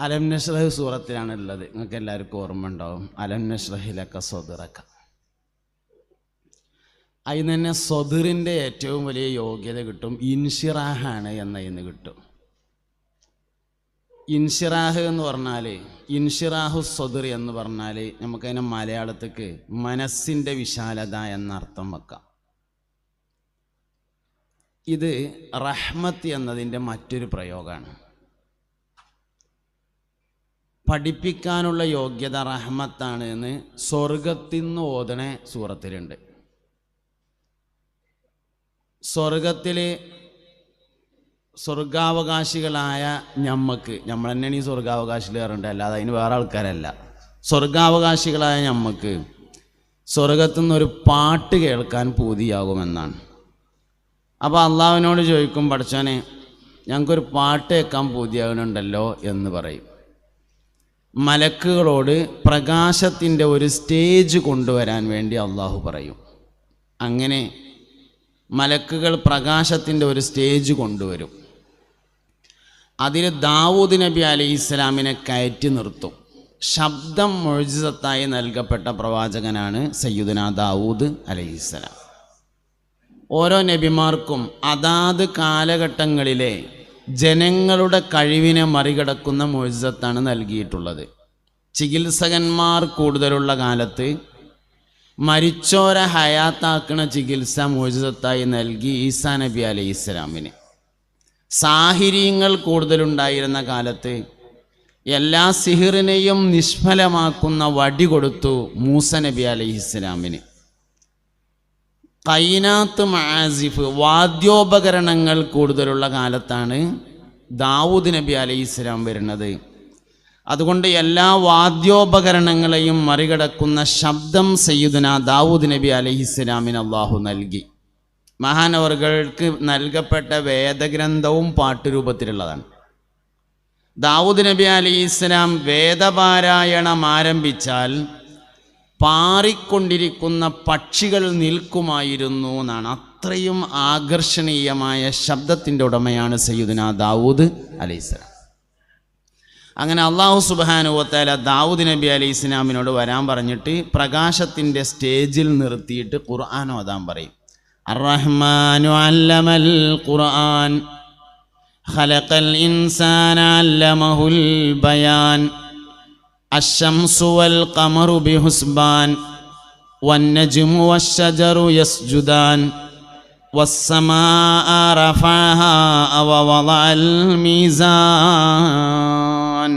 അലം നഷ്റഹ് സൂറത്തിലാണ് ഉള്ളത് നിങ്ങൾക്ക് എല്ലാവർക്കും ഓർമ്മ ഉണ്ടാവും അലം നഷ്റഹിലൊക്കെ സ്വതിറക്ക അതിന് തന്നെ സ്വതിറിന്റെ ഏറ്റവും വലിയ യോഗ്യത കിട്ടും. ഇൻഷിറാഹാണ് എന്നതിന് കിട്ടും. ഇൻഷിറാഹ് എന്ന് പറഞ്ഞാൽ ഇൻഷിറാഹു സ്വതിർ എന്ന് പറഞ്ഞാൽ നമുക്കതിനെ മലയാളത്തേക്ക് മനസ്സിന്റെ വിശാലത എന്നർത്ഥം വെക്കാം. ഇത് റഹ്മത്ത് എന്നതിന്റെ മറ്റൊരു പ്രയോഗമാണ്. പഠിപ്പിക്കാനുള്ള യോഗ്യത റഹ്മത്താണ് എന്ന് സ്വർഗത്തിൽ നിന്ന് ഓതണ സൂറത്തിലുണ്ട്. സ്വർഗത്തിൽ സ്വർഗാവകാശികളായ ഞമ്മക്ക് നമ്മൾ തന്നെയാണ് ഈ സ്വർഗാവകാശികൾ കയറേണ്ടത് അല്ലാതെ അതിന് വേറെ ആൾക്കാരല്ല. സ്വർഗാവകാശികളായ ഞമ്മക്ക് സ്വർഗത്തു നിന്നൊരു പാട്ട് കേൾക്കാൻ പൂതിയാകുമെന്നാണ്. അപ്പോൾ അള്ളാഹുവിനോട് ചോദിക്കും പഠിച്ചോനെ ഞങ്ങൾക്കൊരു പാട്ട് കേൾക്കാൻ പൂതിയാകുന്നുണ്ടല്ലോ എന്ന് പറയും. മലക്കുകളോട് പ്രകാശത്തിന്റെ ഒരു സ്റ്റേജ് കൊണ്ടുവരാൻ വേണ്ടി അള്ളാഹു പറയും. അങ്ങനെ മലക്കുകൾ പ്രകാശത്തിന്റെ ഒരു സ്റ്റേജ് കൊണ്ടുവരും. അതിൽ ദാവൂദ് നബി അലൈഹി ഇസ്ലാമിനെ കയറ്റി നിർത്തും. ശബ്ദം മൊഴിസത്തായി നൽകപ്പെട്ട പ്രവാചകനാണ് സയ്യുദന ദാവൂദ് അലൈഹിസ്സലാം ഓരോ നബിമാർക്കും അതാത് കാലഘട്ടങ്ങളിലെ ജനങ്ങളുടെ കഴിവിനെ മറികടക്കുന്ന മൊഴിസത്താണ് നൽകിയിട്ടുള്ളത്. ചികിത്സകന്മാർ കൂടുതലുള്ള കാലത്ത് മരിച്ചോരെ ഹയാത്താക്കണ ചികിത്സ മോചിതത്തായി നൽകി ഈസാ നബി അലൈഹി ഇസ്ലാമിന് സാഹിര്യങ്ങൾ കൂടുതലുണ്ടായിരുന്ന കാലത്ത് എല്ലാ സിഹിറിനെയും നിഷ്ഫലമാക്കുന്ന വടി കൊടുത്തു മൂസ നബി അലൈഹി ഇസ്ലാമിന് കൈനാത്ത് മാസിഫ് വാദ്യോപകരണങ്ങൾ കൂടുതലുള്ള കാലത്താണ് ദാവൂദ് നബി അലൈഹി ഇസ്ലാം വരുന്നത്. അതുകൊണ്ട് എല്ലാ വാദ്യോപകരണങ്ങളെയും മറികടക്കുന്ന ശബ്ദം സയ്യിദുന ദാവൂദ് നബി അലഹിസ്ലാമിന് അള്ളാഹു നൽകി. മഹാനവറുകൾക്ക് നൽകപ്പെട്ട വേദഗ്രന്ഥവും പാട്ടുരൂപത്തിലുള്ളതാണ്. ദാവൂദ് നബി അലൈഹി ഇസ്ലാം വേദപാരായണം ആരംഭിച്ചാൽ പാറിക്കൊണ്ടിരിക്കുന്ന പക്ഷികൾ നിൽക്കുമായിരുന്നു എന്നാണ്. അത്രയും ആകർഷണീയമായ ശബ്ദത്തിന്റെ ഉടമയാണ് സയ്യുദിന ദാവൂദ് അലൈസ്ലാം അങ്ങനെ അള്ളാഹു സുബാനുവത്താല ദാവൂദ് നബി അലൈഹി ഇസ്ലാമിനോട് വരാൻ പറഞ്ഞിട്ട് പ്രകാശത്തിന്റെ സ്റ്റേജിൽ നിർത്തിയിട്ട് ഖുർആൻ ഓതാൻ പറയും. അറഹ്മാനു അല്ലമൽ ഖുർആൻ ഖലഖൽ ഇൻസാന അല്ലമഹുൽ ബയാൻ. അശംസു വൽ ഖമറു ബിഹുസ്ബാൻ വന്നജ്മു വശജറു യസ്ജുദാൻ والسماء رفعها ووضع الميزان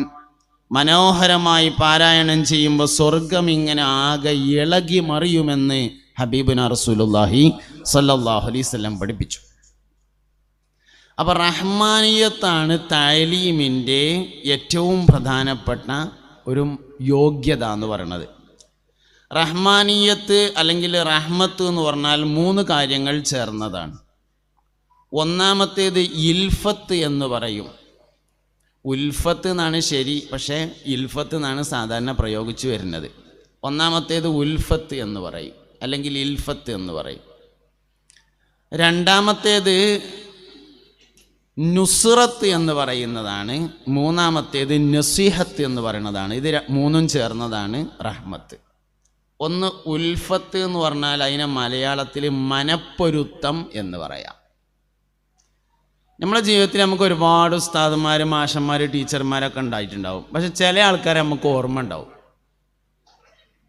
മനോഹരമായി പാരായണം ചെയ്യുമ്പോൾ സ്വർഗം ഇങ്ങനെ ആകെ ഇളകി മറിയുമെന്ന് ഹബീബുന റസൂലുല്ലാഹി സല്ലല്ലാഹു അലൈഹി വസല്ലം പഠിപ്പിച്ചു അപ്പോൾ റഹ്മാനിയത്താണ് താലീമിൻ്റെ ഏറ്റവും പ്രധാനപ്പെട്ട ഒരു യോഗ്യത എന്ന് പറയുന്നത് റഹ്മാനീയത്ത് അല്ലെങ്കിൽ റഹ്മത്ത് എന്ന് പറഞ്ഞാൽ മൂന്ന് കാര്യങ്ങൾ ചേർന്നതാണ്. ഒന്നാമത്തേത് ഇൽഫത്ത് എന്ന് പറയും. ഉൽഫത്ത് എന്നാണ് ശരി പക്ഷേ ഇൽഫത്ത് എന്നാണ് സാധാരണ പ്രയോഗിച്ചു വരുന്നത്. ഒന്നാമത്തേത് ഉൽഫത്ത് എന്ന് പറയും അല്ലെങ്കിൽ ഇൽഫത്ത് എന്ന് പറയും. രണ്ടാമത്തേത് നുസ്രത്ത് എന്ന് പറയുന്നതാണ്. മൂന്നാമത്തേത് നസീഹത്ത് എന്ന് പറയുന്നതാണ്. ഇത് മൂന്നും ചേർന്നതാണ് റഹ്മത്ത്. ഒന്ന് ഉൽഫത്ത് എന്ന് പറഞ്ഞാൽ അതിനെ മലയാളത്തിൽ മനപ്പൊരുത്തം എന്ന് പറയാം. നമ്മുടെ ജീവിതത്തിൽ നമുക്ക് ഒരുപാട് ഉസ്താദന്മാർ മാഷന്മാർ ടീച്ചർമാരൊക്കെ ഉണ്ടായിട്ടുണ്ടാവും. പക്ഷെ ചില ആൾക്കാരെ നമുക്ക് ഓർമ്മ ഉണ്ടാവും.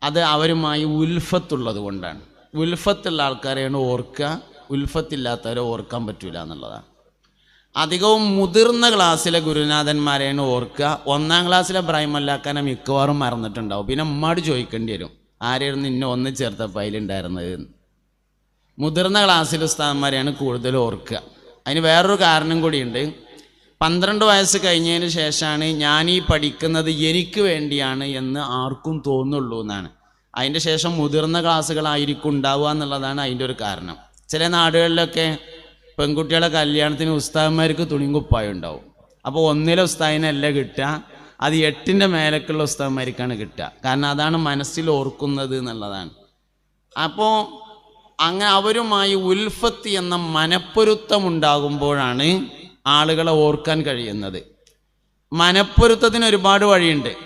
അത് അവരുമായി ഉൽഫത്തുള്ളത് കൊണ്ടാണ്. ഉൽഫത്തുള്ള ആൾക്കാരെയാണ് ഓർക്കുക ഉൽഫത്തില്ലാത്തവരെ ഓർക്കാൻ പറ്റൂല എന്നുള്ളതാണ്. അധികവും മുതിർന്ന ക്ലാസ്സിലെ ഗുരുനാഥന്മാരെയാണ് ഓർക്കുക. ഒന്നാം ക്ലാസ്സിലെ ബ്രഹ്മല്ലാക്കാനെ മിക്കവാറും മറന്നിട്ടുണ്ടാവും. പിന്നെ ഉമ്മാട് ചോദിക്കേണ്ടി വരും. ആരെയായിരുന്നു ഇന്ന ഒന്ന് ചേർത്തപ്പോൾ അതിലുണ്ടായിരുന്നത് എന്ന്. മുതിർന്ന ക്ലാസ്സിലെ ഉസ്താദന്മാരെയാണ് കൂടുതൽ ഓർക്കുക. അതിന് വേറൊരു കാരണം കൂടിയുണ്ട്. പന്ത്രണ്ട് വയസ്സ് കഴിഞ്ഞതിന് ശേഷമാണ് ഞാൻ ഈ പഠിക്കുന്നത് എനിക്ക് വേണ്ടിയാണ് എന്ന് ആർക്കും തോന്നുള്ളൂ എന്നാണ്. അതിന്റെ ശേഷം മുതിർന്ന ക്ലാസ്സുകളായിരിക്കും ഉണ്ടാവുക എന്നുള്ളതാണ് അതിന്റെ ഒരു കാരണം. ചില നാടുകളിലൊക്കെ പെൺകുട്ടികളെ കല്യാണത്തിന് ഉസ്താദന്മാർക്ക് തുണിങ്കുപ്പായം ഉണ്ടാവും. അപ്പോൾ ഒന്നിലെ ഉസ്താദിനല്ല കിട്ടുക അത് എട്ടിന്റെ മേലക്കുള്ള ഉസ്താദന്മാർക്കാണ് കിട്ടുക. കാരണം അതാണ് മനസ്സിൽ ഓർക്കുന്നത് എന്നുള്ളതാണ്. അപ്പോൾ അങ്ങനെ അവരുമായി ഉൽഫത്ത് എന്ന മനപ്പൊരുത്തം ഉണ്ടാകുമ്പോഴാണ് ആളുകളെ ഓർക്കാൻ കഴിയുന്നത്. മനപ്പൊരുത്തത്തിന് ഒരുപാട് വഴിയുണ്ട്.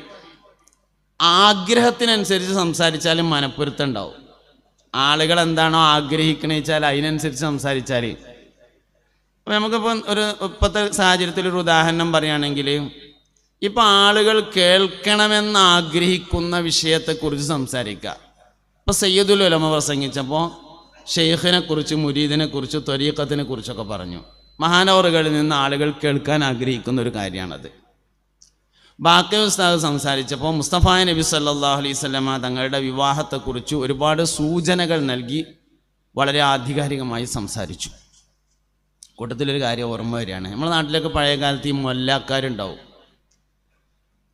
ആഗ്രഹത്തിനനുസരിച്ച് സംസാരിച്ചാലും മനപ്പൊരുത്തം ഉണ്ടാവും. ആളുകൾ എന്താണോ ആഗ്രഹിക്കണേച്ചാൽ അതിനനുസരിച്ച് സംസാരിച്ചാൽ നമുക്കിപ്പോൾ ഒരു ഇപ്പോഴത്തെ സാഹചര്യത്തിൽ ഒരു ഉദാഹരണം പറയുകയാണെങ്കിൽ ഇപ്പം ആളുകൾ കേൾക്കണമെന്ന് ആഗ്രഹിക്കുന്ന വിഷയത്തെക്കുറിച്ച് സംസാരിക്കുക. ഇപ്പോൾ സയ്യദുൽ ഉലമ പ്രസംഗിച്ചപ്പോൾ ഷെയ്ഖിനെ കുറിച്ച് മുരീദിനെ കുറിച്ച് ത്വരീക്കത്തിനെ കുറിച്ചൊക്കെ പറഞ്ഞു. മഹാനവറുകളിൽ നിന്ന് ആളുകൾ കേൾക്കാൻ ആഗ്രഹിക്കുന്ന ഒരു കാര്യമാണത്. ബാക്കി ഉസ്താദ് സംസാരിച്ചപ്പോൾ മുസ്തഫ നബി സല്ലാഹു അലൈഹി സ്വലമ തങ്ങളുടെ വിവാഹത്തെക്കുറിച്ച് ഒരുപാട് സൂചനകൾ നൽകി വളരെ ആധികാരികമായി സംസാരിച്ചു. കൂട്ടത്തിലൊരു കാര്യം ഓർമ്മ വരികയാണ്. നമ്മുടെ നാട്ടിലൊക്കെ പഴയ കാലത്ത് ഈ മൊല്ലാക്കാരുണ്ടാവും.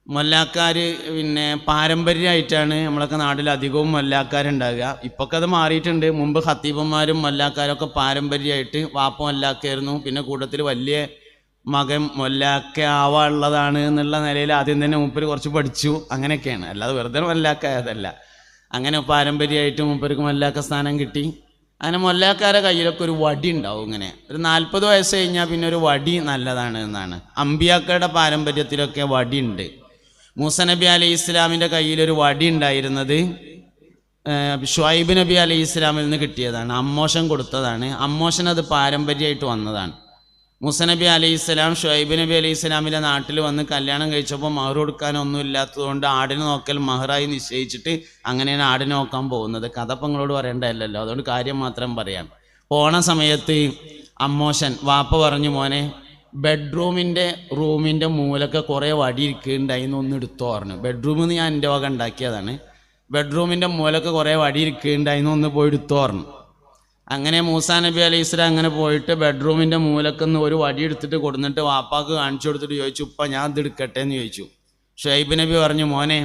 മൊല്ലാക്കാർ പിന്നെ പാരമ്പര്യമായിട്ടാണ് നമ്മളൊക്കെ നാട്ടിൽ അധികവും മൊല്ലാക്കാരുണ്ടാകുക ഇപ്പൊക്കെ അത് മാറിയിട്ടുണ്ട്. മുമ്പ് ഹത്തീബന്മാരും മൊല്ലാക്കാരൊക്കെ പാരമ്പര്യമായിട്ട് വാപ്പ മൊല്ലാക്കായിരുന്നു. പിന്നെ കൂട്ടത്തിൽ വലിയ മകൻ മൊല്ലാക്ക ആവാനുള്ളതാണ് എന്നുള്ള നിലയിൽ ആദ്യം തന്നെ മൂപ്പര് കുറച്ച് പഠിച്ചു. അങ്ങനെയൊക്കെയാണ്. അല്ലാതെ വെറുതെ മൊല്ലാക്കായതല്ല. അങ്ങനെ പാരമ്പര്യമായിട്ട് മൂപ്പർക്ക് മൊല്ലാക്ക സ്ഥാനം കിട്ടി. അങ്ങനെ മൊല്ലാക്കാരെ കയ്യിലൊക്കെ ഒരു വടി ഉണ്ടാവും ഇങ്ങനെ. ഒരു നാൽപ്പത് വയസ്സ് കഴിഞ്ഞാൽ പിന്നെ ഒരു വടി നല്ലതാണ് എന്നാണ്. അമ്പിയാക്കയുടെ പാരമ്പര്യത്തിലൊക്കെ വടി ഉണ്ട്. മൂസ നബി അലൈഹി ഇസ്ലാമിന്റെ കയ്യിലൊരു വടി ഉണ്ടായിരുന്നത് ഷുഹൈബ് നബി അലൈഹി ഇസ്ലാമിൽ നിന്ന് കിട്ടിയതാണ്. അമ്മോഷൻ കൊടുത്തതാണ്. അമ്മോഷൻ അത് പാരമ്പര്യമായിട്ട് വന്നതാണ്. മൂസ നബി അലൈഹി ഇസ്ലാം ഷുഹൈബ് നബി അലൈഹി ഇസ്ലാമിന്റെ നാട്ടിൽ വന്ന് കല്യാണം കഴിച്ചപ്പോൾ മഹർ കൊടുക്കാനൊന്നും ഇല്ലാത്തതുകൊണ്ട് ആടിനെ നോക്കൽ മഹറായി നിശ്ചയിച്ചിട്ട് അങ്ങനെയാണ് ആടിനെ നോക്കാൻ പോകുന്നത്. കഥ ഇപ്പം നിങ്ങളോട് പറയേണ്ടതല്ലോ അതുകൊണ്ട് കാര്യം മാത്രം പറയാം. പോണ സമയത്ത് അമ്മോശൻ വാപ്പ പറഞ്ഞു മോനെ ബെഡ്റൂമിന്റെ റൂമിന്റെ മൂലൊക്കെ കുറേ വടി ഇരിക്കുന്നുണ്ടായി ഒന്ന് എടുത്തോ പറഞ്ഞു. ബെഡ്റൂമിൽ നിന്ന് ഞാൻ എന്റെ വക ഉണ്ടാക്കിയതാണ്. ബെഡ്റൂമിന്റെ മൂലൊക്കെ കുറേ വടി ഇരിക്കുന്നുണ്ടായി ഒന്ന് പോയി എടുത്തോ പറഞ്ഞു. അങ്ങനെ മൂസാ നബി അലൈഹി ഇസ്ലാം അങ്ങനെ പോയിട്ട് ബെഡ്റൂമിന്റെ മൂലക്കുന്ന് ഒരു വടി എടുത്തിട്ട് കൊടുത്തിട്ട് വാപ്പാക്ക് കാണിച്ചു കൊടുത്തിട്ട് ചോദിച്ചു ഉപ്പ ഞാൻ ഇത് എടുക്കട്ടെ എന്ന് ചോദിച്ചു. ഷൈബ് നബി പറഞ്ഞു മോനെ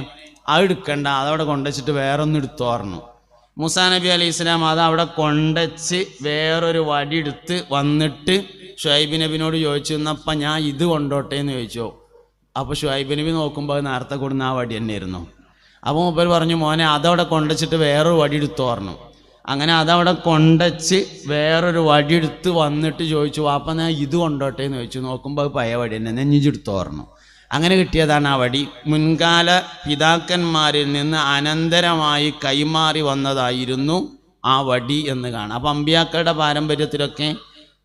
അത് എടുക്കണ്ട. അതവിടെ കൊണ്ടുവച്ചിട്ട് വേറെ ഒന്ന് എടുത്തു പറഞ്ഞു. മൂസാ നബി അലൈഹി ഇസ്ലാം അത് അവിടെ കൊണ്ടച്ച് വേറൊരു വടി എടുത്ത് വന്നിട്ട് ഷുഹൈബ് നബിനോട് ചോദിച്ചു എന്നപ്പം ഞാൻ ഇത് കൊണ്ടോട്ടെ എന്ന് ചോദിച്ചു. അപ്പോൾ ഷുഹൈബ് നബി നോക്കുമ്പോൾ നേരത്തെ കൊടുന്ന ആ വടി തന്നെയായിരുന്നു. അപ്പോൾ മൂപ്പർ പറഞ്ഞു മോനെ അതവിടെ കൊണ്ടച്ചിട്ട് വേറൊരു വടി എടുത്തു പറഞ്ഞു. അങ്ങനെ അതവിടെ കൊണ്ടച്ച് വേറൊരു വടി എടുത്ത് വന്നിട്ട് ചോദിച്ചു വാപ്പ ഞാൻ ഇത് കൊണ്ടോട്ടെ? എന്ന് ചോദിച്ചു. നോക്കുമ്പോൾ അത് പഴയ വടി തന്നെ നെഞ്ഞിച്ചെടുത്ത് ഓർണു അങ്ങനെ കിട്ടിയതാണ് ആ വടി. മുൻകാല പിതാക്കന്മാരിൽ നിന്ന് അനന്തരമായി കൈമാറി വന്നതായിരുന്നു ആ വടി എന്ന് കാണാം. അപ്പം അമ്പിയാക്കളുടെ പാരമ്പര്യത്തിലൊക്കെ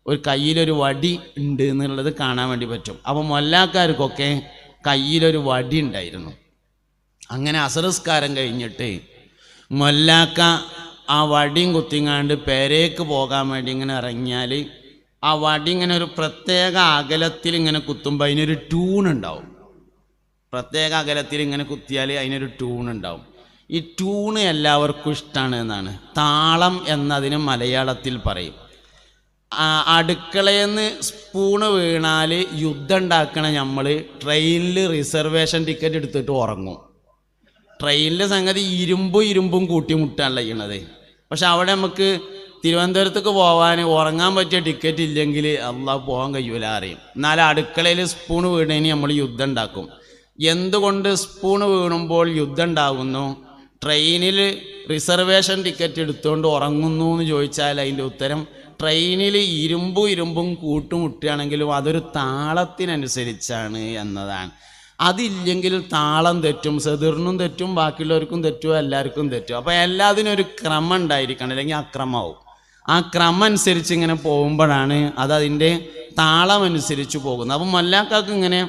ഒരു കയ്യിലൊരു വടി ഉണ്ട് എന്നുള്ളത് കാണാൻ വേണ്ടി പറ്റും. അപ്പം മൊല്ലാക്കാർക്കൊക്കെ കയ്യിലൊരു വടി ഉണ്ടായിരുന്നു. അങ്ങനെ അസറസ്കാരം കഴിഞ്ഞിട്ട് മൊല്ലാക്ക ആ വടിയും കുത്തിങ്ങാണ്ട് പേരേക്ക് പോകാൻ വേണ്ടി ഇങ്ങനെ ഇറങ്ങിയാൽ ആ വടി ഇങ്ങനെ ഒരു പ്രത്യേക അകലത്തിൽ ഇങ്ങനെ കുത്തുമ്പോൾ അതിനൊരു ട്യൂൺ ഉണ്ടാവും. പ്രത്യേക അകലത്തിൽ ഇങ്ങനെ കുത്തിയാൽ അതിനൊരു ട്യൂൺ ഉണ്ടാവും. ഈ ട്യൂണ് എല്ലാവർക്കും ഇഷ്ടമാണ് എന്നാണ്. താളം എന്നതിന് മലയാളത്തിൽ പറയും. അടുക്കളയെന്ന് സ്പൂണ് വീണാൽ യുദ്ധം ഉണ്ടാക്കണ നമ്മൾ ട്രെയിനിൽ റിസർവേഷൻ ടിക്കറ്റ് എടുത്തിട്ട് ഉറങ്ങും. ട്രെയിനിലെ സംഗതി ഇരുമ്പും ഇരുമ്പും കൂട്ടിമുട്ടാണ് ചെയ്യണത് പക്ഷെ അവിടെ നമുക്ക് തിരുവനന്തപുരത്തേക്ക് പോകാൻ ഉറങ്ങാൻ പറ്റിയ ടിക്കറ്റ് ഇല്ലെങ്കിൽ അള്ളാഹ് പോകാൻ കഴിയൂല അറിയും. എന്നാൽ അടുക്കളയിൽ സ്പൂൺ വീണതിന് നമ്മൾ യുദ്ധം ഉണ്ടാക്കും. എന്തുകൊണ്ട് സ്പൂൺ വീണുമ്പോൾ യുദ്ധം ഉണ്ടാകുന്നു ട്രെയിനിൽ റിസർവേഷൻ ടിക്കറ്റ് എടുത്തുകൊണ്ട് ഉറങ്ങുന്നു എന്ന് ചോദിച്ചാൽ അതിന്റെ ഉത്തരം ട്രെയിനിൽ ഇരുമ്പും ഇരുമ്പും കൂട്ടുമുട്ടുകയാണെങ്കിലും അതൊരു താളത്തിനനുസരിച്ചാണ് എന്നതാണ്. അതില്ലെങ്കിൽ താളം തെറ്റും സെതിറിനും തെറ്റും ബാക്കിയുള്ളവർക്കും തെറ്റും എല്ലാവർക്കും തെറ്റും. അപ്പോൾ എല്ലാത്തിനും ഒരു ക്രമം ഉണ്ടായിരിക്കണം അല്ലെങ്കിൽ അക്രമമാവും ആ ക്രമം അനുസരിച്ച് ഇങ്ങനെ പോകുമ്പോഴാണ് അത് അതിന്റെ താളം അനുസരിച്ച് പോകുന്നത്. അപ്പം മല്ലാക്കാക്ക് ഇങ്ങനെ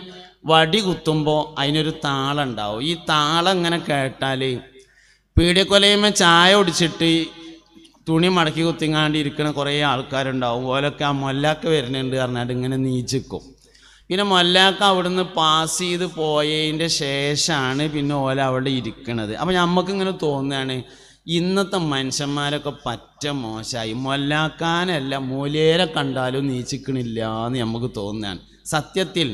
വടി കുത്തുമ്പോൾ അതിനൊരു താളം ഉണ്ടാവും. ഈ താളം ഇങ്ങനെ കേട്ടാൽ പീടിയക്കൊലയുമ്പോൾ ചായ ഒടിച്ചിട്ട് തുണി മടക്കി കുത്തിങ്ങാണ്ട് ഇരിക്കുന്ന കുറേ ആൾക്കാരുണ്ടാവും. ഓലൊക്കെ ആ മൊല്ലാക്ക വരുന്നുണ്ട് പറഞ്ഞാൽ ഇങ്ങനെ നീച്ചിക്കും പിന്നെ മൊല്ലാക്ക അവിടുന്ന് പാസ് ചെയ്ത് പോയതിന്റെ ശേഷമാണ് പിന്നെ ഓല അവിടെ ഇരിക്കണത്. അപ്പം നമുക്ക് ഇങ്ങനെ തോന്നുകയാണ് ഇന്നത്തെ മനുഷ്യന്മാരൊക്കെ പറ്റ മോശമായി മൊല്ലാക്കാനല്ല മൂലേരെ കണ്ടാലും നീച്ചിക്കണില്ല എന്ന് നമുക്ക് തോന്നുകയാണ് സത്യത്തിൽ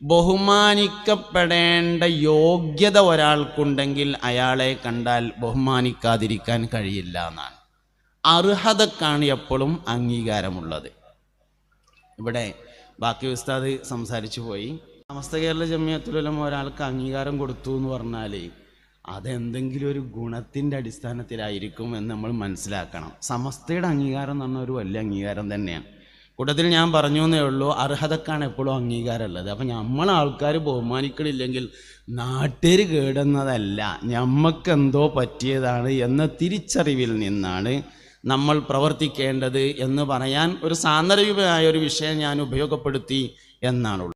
ബഹുമാനിക്കപ്പെടേണ്ട യോഗ്യത ഒരാൾക്കുണ്ടെങ്കിൽ അയാളെ കണ്ടാൽ ബഹുമാനിക്കാതിരിക്കാൻ കഴിയില്ല എന്നാണ്. അർഹതക്കാണ് എപ്പോഴും അംഗീകാരമുള്ളത്. ഇവിടെ ബാക്കി ഉസ്താദ് സംസാരിച്ചു പോയി. സമസ്ത കേരള ജമിയത്തിലും ഒരാൾക്ക് അംഗീകാരം കൊടുത്തു എന്ന് പറഞ്ഞാൽ അതെന്തെങ്കിലും ഒരു ഗുണത്തിന്റെ അടിസ്ഥാനത്തിലായിരിക്കും എന്ന് നമ്മൾ മനസ്സിലാക്കണം. സമസ്തയുടെ അംഗീകാരം എന്ന് പറഞ്ഞാൽ ഒരു വലിയ അംഗീകാരം തന്നെയാണ്. കൂട്ടത്തിൽ ഞാൻ പറഞ്ഞു എന്നേ ഉള്ളൂ അർഹതക്കാണ് എപ്പോഴും അംഗീകാരമുള്ളത്. അപ്പം നമ്മൾ ആൾക്കാർ ബഹുമാനിക്കണില്ലെങ്കിൽ നാട്ടുകാർ കേടുന്നതല്ല ഞമ്മക്കെന്തോ പറ്റിയതാണ് എന്ന തിരിച്ചറിവിൽ നിന്നാണ് നമ്മൾ പ്രവർത്തിക്കേണ്ടത് എന്ന് പറയാൻ ഒരു സാന്ദർഭികമായ ഒരു വിഷയം ഞാൻ ഉപയോഗപ്പെടുത്തി എന്നാണുള്ളത്.